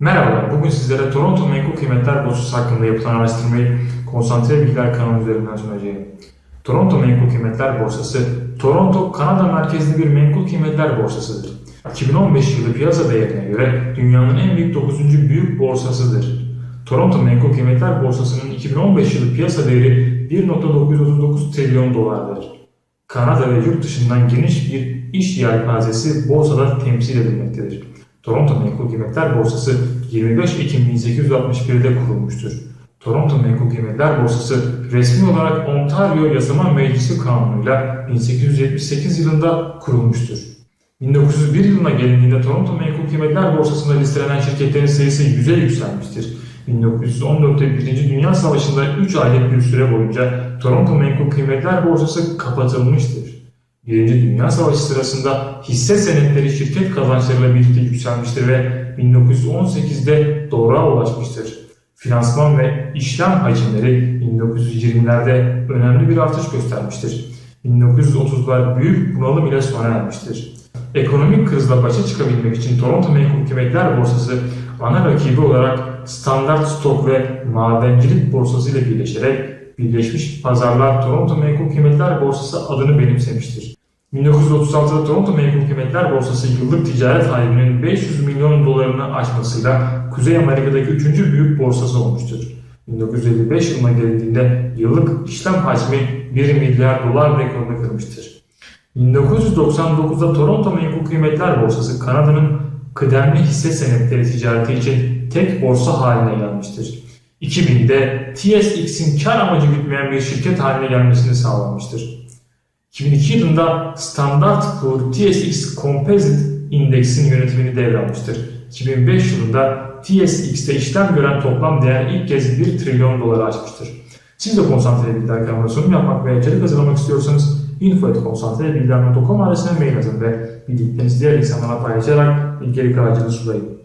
Merhabalar, bugün sizlere Toronto Menkul Kıymetler Borsası hakkında yapılan araştırmayı konsantre bilgiler kanalı üzerinden sunacağım. Toronto Menkul Kıymetler Borsası, Toronto, Kanada merkezli bir menkul kıymetler borsasıdır. 2015 yılı piyasa değerine göre dünyanın en büyük 9. büyük borsasıdır. Toronto Menkul Kıymetler Borsası'nın 2015 yılı piyasa değeri 1.939 trilyon dolardır. Kanada ve yurt dışından geniş bir iş yelpazesi borsada temsil edilmektedir. Toronto Menkul Kıymetler Borsası 25 Ekim 1861'de kurulmuştur. Toronto Menkul Kıymetler Borsası resmi olarak Ontario Yasama Meclisi Kanunu'yla 1878 yılında kurulmuştur. 1901 yılına gelindiğinde Toronto Menkul Kıymetler Borsası'nda listelenen şirketlerin sayısı 100'e yükselmiştir. 1914'te 1. Dünya Savaşı'nda 3 aylık bir süre boyunca Toronto Menkul Kıymetler Borsası kapatılmıştır. Birinci Dünya Savaşı sırasında hisse senetleri şirket kazançlarıyla birlikte yükselmiştir ve 1918'de doğruğa ulaşmıştır. Finansman ve işlem hacimleri 1920'lerde önemli bir artış göstermiştir. 1930'lar büyük bunalım ile sona ermiştir. Ekonomik krizle başa çıkabilmek için Toronto Menkul Kıymetler Borsası ana rakibi olarak Standard Stock ve Madencilik Borsası ile birleşerek Birleşmiş Pazarlar Toronto Menkul Kıymetler Borsası adını benimsemiştir. 1936'da Toronto Menkul Kıymetler Borsası yıllık ticaret hacminin 500 milyon dolarını aşmasıyla Kuzey Amerika'daki 3. büyük borsası olmuştur. 1955 yılına gelindiğinde yıllık işlem hacmi 1 milyar dolar rekorunu kırmıştır. 1999'da Toronto Menkul Kıymetler Borsası Kanada'nın kıdemli hisse senetleri ticareti için tek borsa haline gelmiştir. 2000'de TSX'in kar amacı gütmeyen bir şirket haline gelmesini sağlamıştır. 2002 yılında Standard Poor TSX Composite Index'in yönetimini devralmıştır. 2005 yılında TSX'te işlem gören toplam değer ilk kez 1 trilyon doları aşmıştır. Siz de konsantre bilgiler kanalına sunum yapmak veya içerik hazırlamak istiyorsanız info.konsantrebilgiler.com adresine mail atın ve bildiklerinizi diğer insanlara paylaşarak bilgelik ağacını sulayın.